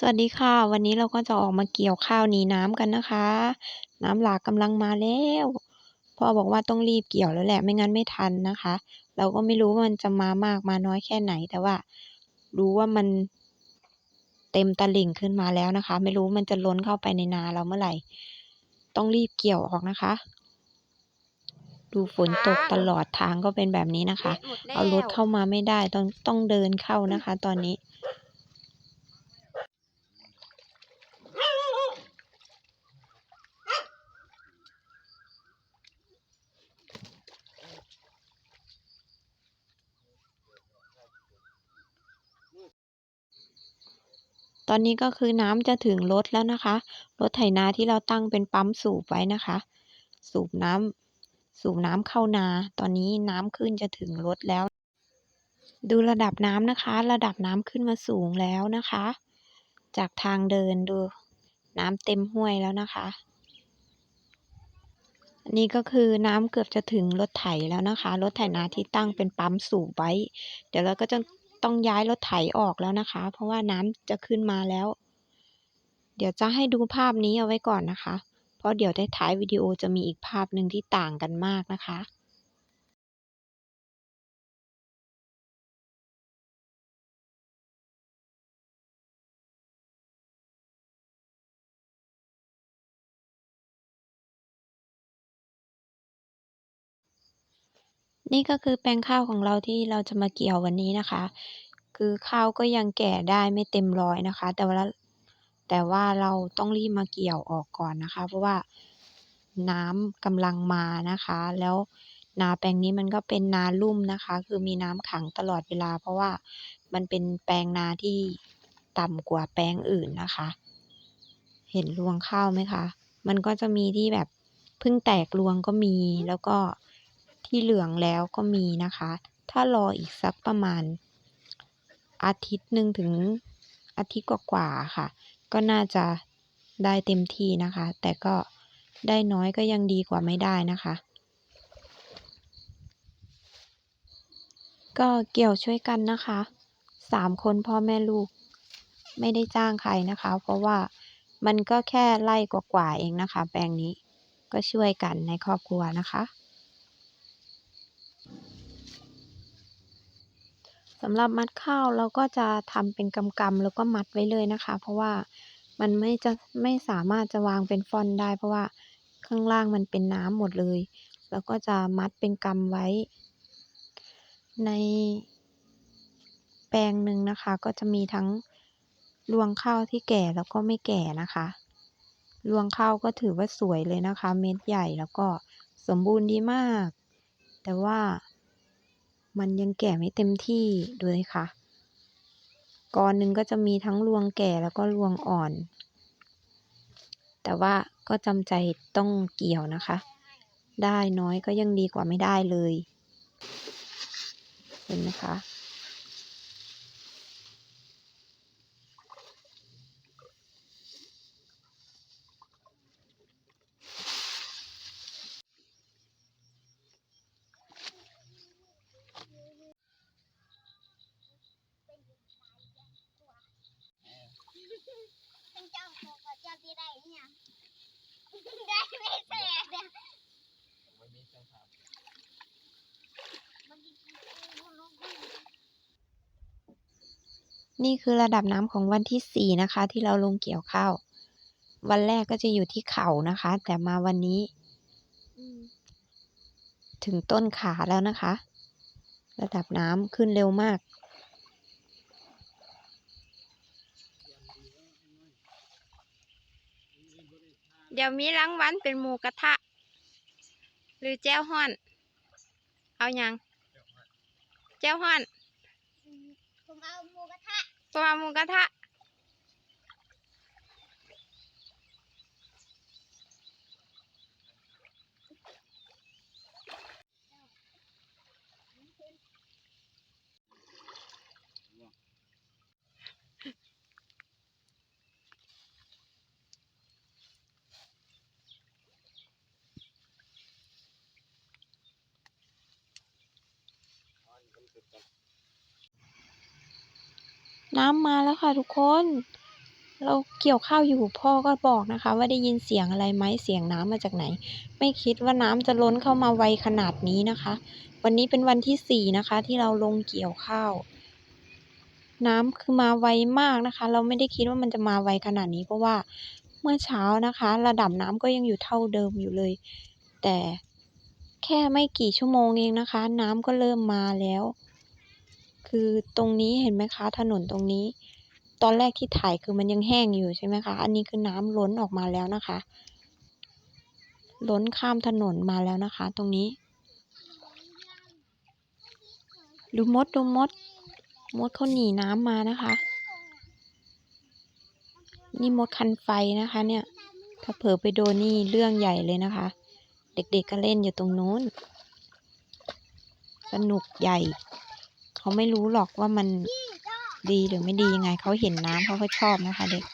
สวัสดีค่ะ วันนี้เราก็จะออกมาเกี่ยวข้าวหนีน้ำกันนะคะ น้ำหลากกำลังมาแล้วพ่อบอกว่าต้องรีบเกี่ยวแล้วแหละไม่งั้นไม่ทันนะคะ เราก็ไม่รู้ว่ามันจะมามากมาน้อยแค่ไหน แต่ว่า รู้ว่ามันเต็มตลิ่งขึ้นมาแล้วนะคะ ไม่รู้มันจะล้นเข้าไปในนาเราเมื่อไหร่ ต้องรีบเกี่ยวออกนะคะ ดูฝนตกตลอดทางก็เป็นแบบนี้นะคะ เอารถเข้ามาไม่ได้ต้องต้องเดินเข้านะคะ ตอนนี้ ตอนนี้ก็คือน้ำจะถึงรถแล้วนะคะ รถไถนาที่เราตั้งเป็นปั๊มสูบไว้นะคะ สูบน้ำสูบน้ำเข้านา ตอนนี้น้ำขึ้นจะถึงรถแล้ว ดูระดับน้ำนะคะ ระดับน้ำขึ้นมาสูงแล้วนะคะ จากทางเดินดู น้ำเต็มห้วยแล้วนะคะ อันนี้ก็คือน้ำเกือบจะถึงรถไถแล้วนะคะ รถไถนาที่ตั้งเป็นปั๊มสูบไว้ เดี๋ยวเราก็จะ ต้องย้ายรถไถออกแล้วนะคะ เพราะว่าน้ำจะขึ้นมาแล้ว เดี๋ยวจะให้ดูภาพนี้เอาไว้ก่อนนะคะ เพราะเดี๋ยวท้ายวิดีโอจะมีอีกภาพหนึ่งที่ต่างกันมากนะคะ นี่ก็คือแปลงข้าวของเราที่เราจะมาเกี่ยววันนี้นะคะ คือข้าวก็ยังแก่ได้ไม่เต็มร้อยนะคะ แต่ว่าแต่ว่าเราต้องรีบมาเกี่ยวออกก่อนนะคะ เพราะว่าน้ำกำลังมานะคะ แล้วนาแปลงนี้มันก็เป็นนาลุ่มนะคะ คือมีน้ำขังตลอดเวลา เพราะว่ามันเป็นแปลงนาที่ต่ำกว่าแปลงอื่นนะคะ เห็นรวงข้าวไหมคะ มันก็จะมีที่แบบเพิ่งแตกรวงก็มีแล้วก็ ที่เหลืองแล้วก็มีนะคะ ถ้ารออีกสักประมาณ อาทิตย์หนึ่งถึงอาทิตย์กว่าๆค่ะ ก็น่าจะได้เต็มที่นะคะ แต่ก็ได้น้อยก็ยังดีกว่าไม่ได้นะคะ ก็เกี่ยวช่วยกันนะคะสามคนพ่อแม่ลูกไม่ได้จ้างใครนะคะ เพราะว่ามันก็แค่ไร่กว่าๆเองนะคะ แปลงนี้ก็ช่วยกันในครอบครัวนะคะ สำหรับมัดข้าวเราก็จะทำเป็นกำๆแล้วก็มัดไว้เลยนะคะ เพราะว่ามันไม่จะไม่สามารถจะวางเป็นฟอนได้ เพราะว่าข้างล่างมันเป็นน้ำหมดเลย แล้วก็จะมัดเป็นกำไว้ ในแปลงหนึ่งนะคะ ก็จะมีทั้งรวงข้าวที่แก่แล้วก็ไม่แก่นะคะรวงข้าวก็ถือว่าสวยเลยนะคะ เม็ดใหญ่แล้วก็สมบูรณ์ดีมาก แต่ว่า มันยังแก่ไม่เต็มที่ดูเลยค่ะกอนหนึ่งก็จะมีทั้งรวงแก่แล้วก็รวงอ่อน แต่ว่าก็จำใจต้องเกี่ยวนะคะ ได้น้อยก็ยังดีกว่าไม่ได้เลย เห็นไหมคะ เป็นเจ้าของกับเจ้าที่ได้เนี่ยได้ไม่แสบเนี่ยมันมีมันลงไป นี่คือระดับน้ำของวันที่สี่นะคะ ที่เราลงเกี่ยวข้าว วันแรกก็จะอยู่ที่เขานะคะ แต่มาวันนี้ ถึงต้นขาแล้วนะคะ ระดับน้ำขึ้นเร็วมากเดี๋ยวมีรางวัลเป็นหมูกระทะ หรือแจ้วฮ้อน เอาอยัางแจ้วฮ้อน ผมเอาหมูกระทะ ตัวหมูกระทะ น้ำมาแล้วค่ะทุกคน เราเกี่ยวข้าวอยู่พ่อก็บอกนะคะ ว่าได้ยินเสียงอะไรไหมเสียงน้ำมาจากไหน ไม่คิดว่าน้ำจะล้นเข้ามาไวขนาดนี้นะคะ วันนี้เป็นวันที่สี่นะคะ ที่เราลงเกี่ยวข้าว น้ำคือมาไวมากนะคะ เราไม่ได้คิดว่ามันจะมาไวขนาดนี้เพราะว่าเมื่อเช้านะคะ ระดับน้ำก็ยังอยู่เท่าเดิมอยู่เลย แต่แค่ไม่กี่ชั่วโมงเองนะคะ น้ำก็เริ่มมาแล้ว คือตรงนี้เห็นไหมคะ ถนนตรงนี้ ตอนแรกที่ถ่ายคือมันยังแห้งอยู่ใช่ไหมคะ อันนี้คือน้ำล้นออกมาแล้วนะคะ ล้นข้ามถนนมาแล้วนะคะ ตรงนี้ ดูมดดูมด มดเขาหนีน้ำมานะคะ นี่มดคันไฟนะคะเนี่ย ถ้าเผลอไปโดนนี่เรื่องใหญ่เลยนะคะ เด็กๆก็เล่นอยู่ตรงนู้น สนุกใหญ่ เขาไม่รู้หรอกว่ามันดีหรือไม่ดียังไง เขาเห็นน้ำเขาก็ชอบนะคะเด็ก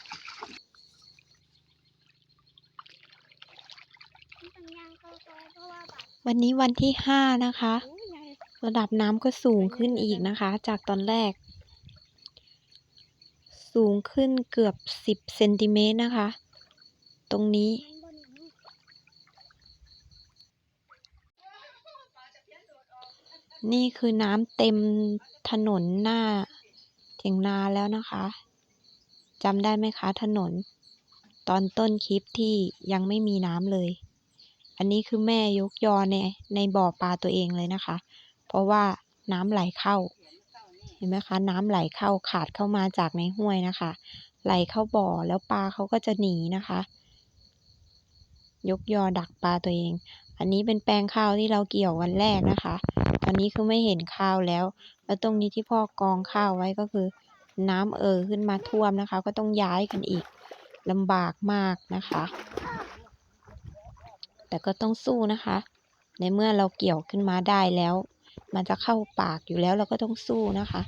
วันนี้วันที่ห้านะคะ ระดับน้ำก็สูงขึ้นอีกนะคะ จากตอนแรก สูงขึ้นเกือบสิบเซนติเมตรนะคะ ตรงนี้ นี่คือน้ำเต็มถนนหน้าเถียงนาแล้วนะคะจำได้ไหมคะถนน ตอนต้นคลิปที่ยังไม่มีน้ำเลย อันนี้คือแม่ยกยอในในบ่อปลาตัวเองเลยนะคะ เพราะว่าน้ำไหลเข้า เห็นไหมคะ น้ำไหลเข้าขาดเข้ามาจากในห้วยนะคะ ไหลเข้าบ่อแล้วปลาเขาก็จะหนีนะคะ ยกยอดักปลาตัวเอง อันนี้เป็นแปลงข้าวที่เราเกี่ยววันแรกนะคะ ตอนนี้คือไม่เห็นข้าวแล้ว แล้วตรงนี้ที่พ่อกองข้าวไว้ก็คือ น้ำเอ่อขึ้นมาท่วมนะคะ ก็ต้องย้ายกันอีกลำบากมากนะคะ แต่ก็ต้องสู้นะคะ ในเมื่อเราเกี่ยวขึ้นมาได้แล้ว มันจะเข้าปากอยู่แล้วเราก็ต้องสู้นะคะ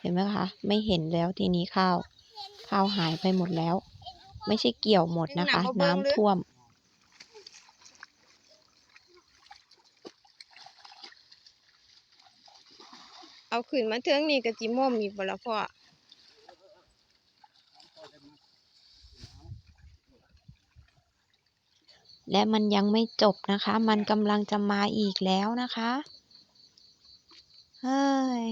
เห็นไหมคะ ไม่เห็นแล้วทีนี้ข้าว ข้าวหายไปหมดแล้ว ไม่ใช่เกี่ยวหมดนะคะ น้ำท่วม เอาขึ้นมาเทิงนี่ก็จิม่อมอีกบ่ละพ่อและมันยังไม่จบนะคะ มันกำลังจะมาอีกแล้วนะคะ เฮ้ย